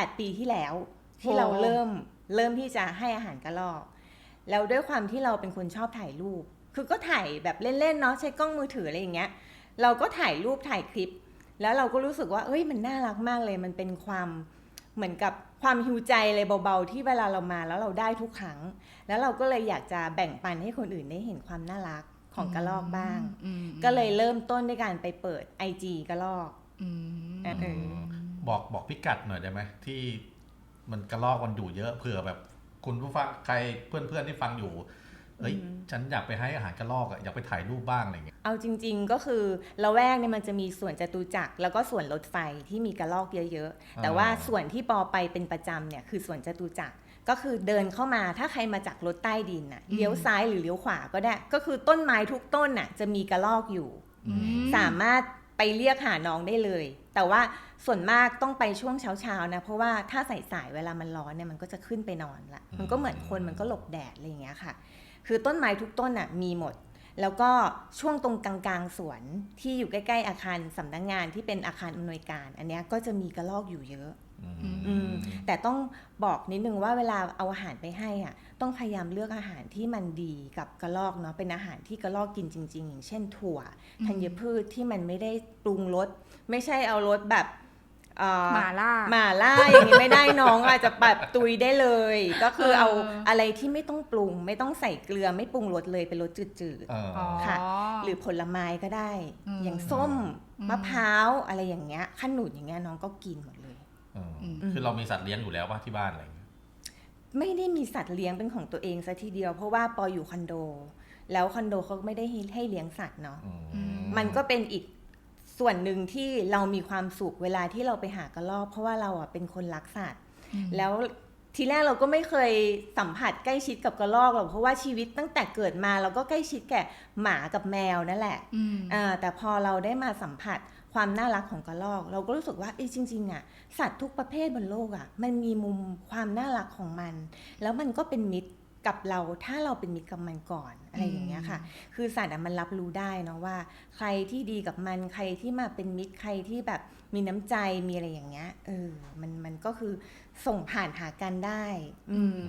8 ปีที่แล้ว ที่โอ้เราเริ่มเริ่มที่จะให้อาหารกระรอกแล้วด้วยความที่เราเป็นคนชอบถ่ายรูป คือก็ถ่ายแบบเล่นๆเนาะใช้กล้องมือถืออะไรอย่างเงี้ย เราก็ถ่ายรูปถ่ายคลิป แล้วเราก็รู้สึกว่าเอ้ยมันน่ารักมากเลย มันเป็นความเหมือนกับความหิวใจเลยเบาๆ ที่เวลาเรามาแล้วเราได้ทุกครั้ง แล้วเราก็เลยอยากจะแบ่งปันให้คนอื่นได้เห็นความน่ารักของกระรอกบ้างอืมก็เลยเริ่มต้นด้วยการไปเปิด IG กระรอกอืมเออ บอกบอกพิกัดหน่อยได้ไหมที่มันกระลอกมันอยู่เยอะเผื่อแบบ คุณผู้ฟังใครเพื่อนเพื่อนๆที่ฟังอยู่ เอ้ย ฉันอยากไปให้อาหารกระลอกอะอยากไปถ่ายรูปบ้างอะไรเงี้ย เอาจริง ๆ ก็คือละแวกเนี่ยมันจะมีส่วนจตุจักรแล้วก็ส่วนรถไฟที่มีกระรอกเยอะๆ แต่ว่าส่วนที่ปอไปเป็นประจำเนี่ยคือส่วนจตุจักรก็คือเดินเข้ามาถ้าใครมาจากรถใต้ดินน่ะเลี้ยวซ้ายหรือเลี้ยวขวาก็ได้ ก็คือต้นไม้ทุกต้นน่ะจะมีกระรอกอยู่อืมสามารถ ไปเรียกหาน้องได้เลย แต่ว่าส่วนมากต้องไปช่วงเช้าๆนะ เพราะว่าถ้าสายๆเวลามันร้อนเนี่ยมันก็จะขึ้นไปนอนละมันก็เหมือนคนมันก็หลบแดดอะไรอย่างเงี้ยค่ะ คือต้นไม้ทุกต้นอะมีหมด แล้วก็ช่วงตรงกลางๆสวนที่อยู่ใกล้ ๆ อาคารสำนักงานที่เป็นอาคารอำนวยการ อันเนี้ยก็จะมีกระรอกอยู่เยอะ แต่ต้องบอกนิดนึงว่าเวลาเอาอาหารไปให้อะต้องพยายามเลือกอาหารที่มันดีกับกระรอกเนาะเป็นอาหารที่กระรอกกินจริง ๆ อย่างเช่นถั่วธัญพืชที่มันไม่ได้ปรุงรสไม่ใช่เอารสแบบเอ่อหมาล่าหมาล่าอย่างนี้ไม่ได้น้องอาจจะแบบตุยได้เลย ก็คือเออเอาอะไรที่ไม่ต้องปรุง ไม่ต้องใส่เกลือไม่ปรุงรสเลยเป็นรสจืดเอออ๋อค่ะๆหรือผลไม้ก็ได้อืมอย่างส้มอืมมะพร้าวอะไรอย่างเงี้ยขนุนอย่างเงี้ยน้องก็กินหมดเลยเอออม คือเรามีสัตว์เลี้ยงอยู่แล้วป่ะที่บ้านอะไรเงี้ยไม่ได้มีสัตว์เลี้ยงเป็นของตัวเองซะทีเดียว เพราะว่าปออยู่คอนโด แล้วคอนโดเขาไม่ได้ให้เลี้ยงสัตว์เนาะอือืมมันก็เป็นอีกส่วนหนึ่งที่เรามีความสุขเวลาที่เราไปหากระรอกเพราะว่าเราอะเป็นคนรักสัตว์อืมแล้ว ทีแรกเราก็ไม่เคยสัมผัสใกล้ชิดกับกระรอกหรอกเพราะว่าชีวิตตั้งแต่เกิดมาเราก็ใกล้ชิดแก่หมากับแมวนั่นแหละอืมอ่าแต่พอเราได้มาสัมผัสความน่ารักของกระรอก เราก็รู้สึกว่าเอ้ยจริงๆอะสัตว์ทุกประเภทบนโลกอะมันมีมุมความน่ารักของมัน แล้วมันก็เป็นมิตร กับเราถ้าเราเป็นมิตรกับมันก่อนอะไรอย่างเงี้ยค่ะ คือสัตว์อะมันรับรู้ได้เนาะว่า ใครที่ดีกับมันใครที่มาเป็นมิตรใครที่แบบมีน้ำใจมีอะไรอย่างเงี้ยเออมันมันก็คือส่งผ่านหากันได้ อืม